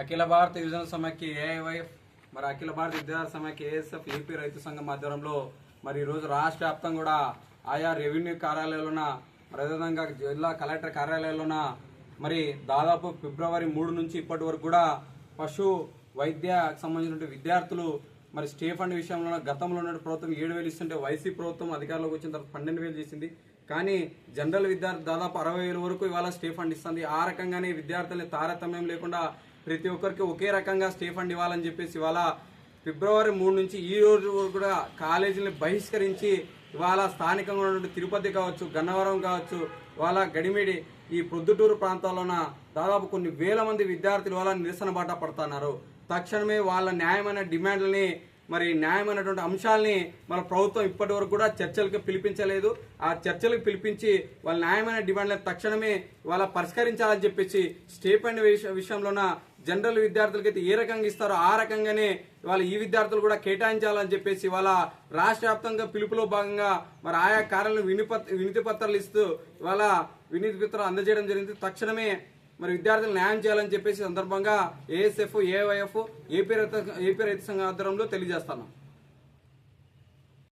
అఖిల భారత యువజన సమాఖ్య ఏఐవైఎఫ్ మరి అఖిల భారత విద్యార్థి సమాఖ్య ఏఎస్ఎఫ్ ఏపీ రైతు సంఘం ఆధ్వర్యంలో మరి ఈరోజు రాష్ట్ర వ్యాప్తంగా కూడా ఆయా రెవెన్యూ కార్యాలయాల్లోన మరి అదేవిధంగా జిల్లా కలెక్టర్ కార్యాలయాల్లోన మరి దాదాపు ఫిబ్రవరి మూడు నుంచి ఇప్పటి వరకు కూడా పశు వైద్యకు సంబంధించిన విద్యార్థులు మరి స్టే ఫండ్ విషయంలో గతంలో ఉన్న ప్రభుత్వం ఏడు వేలు ఇస్తుంటే వైసీ ప్రభుత్వం అధికారంలోకి వచ్చిన తర్వాత పన్నెండు వేలు చేసింది. కానీ జనరల్ విద్యార్థి దాదాపు అరవై వేల వరకు ఇవాళ స్టే ఫండ్ ఇస్తుంది. ఆ రకంగానే విద్యార్థుల్ని తారతమ్యం లేకుండా ప్రతి ఒక్కరికి ఒకే రకంగా స్టే ఫండ్ ఇవ్వాలని చెప్పేసి ఇవాళ ఫిబ్రవరి మూడు నుంచి ఈ రోజు వరకు కూడా కాలేజీని బహిష్కరించి ఇవాళ స్థానికంగా ఉన్నటువంటి తిరుపతి కావచ్చు గన్నవరం కావచ్చు ఇవాళ గడిమిడి ఈ ప్రొద్దుటూరు ప్రాంతాల్లోన దాదాపు కొన్ని వేల మంది విద్యార్థులు ఇవాళ నిరసన బాట పడుతున్నారు. తక్షణమే వాళ్ళ న్యాయమైన డిమాండ్లని మరి న్యాయమైనటువంటి అంశాలని మన ప్రభుత్వం ఇప్పటి వరకు కూడా చర్చలకు పిలిపించలేదు. ఆ చర్చలకు పిలిపించి వాళ్ళ న్యాయమైన డిమాండ్లను తక్షణమే వాళ్ళ పరిష్కరించాలని చెప్పేసి స్టేపెండ్ విషయంలోన జనరల్ విద్యార్థులకైతే ఏ రకంగా ఇస్తారో ఆ రకంగానే వాళ్ళ ఈ విద్యార్థులు కూడా కేటాయించాలని చెప్పేసి వాళ్ళ రాష్ట్ర వ్యాప్తంగా పిలుపులో భాగంగా మరి ఆయా కార్యాలను వినిపత్ వినతి పత్రాలు ఇస్తూ వాళ్ళ వినతి పత్రాలు అందజేయడం జరిగింది. తక్షణమే మరి విద్యార్థులు న్యాయం చేయాలని చెప్పేసి సందర్భంగా ఏఎస్ఎఫ్ ఏవైఎఫ్ ఏపీ రైతు ఏపీ రైతు సంఘ ఆధ్వర్యంలో తెలియజేస్తున్నాం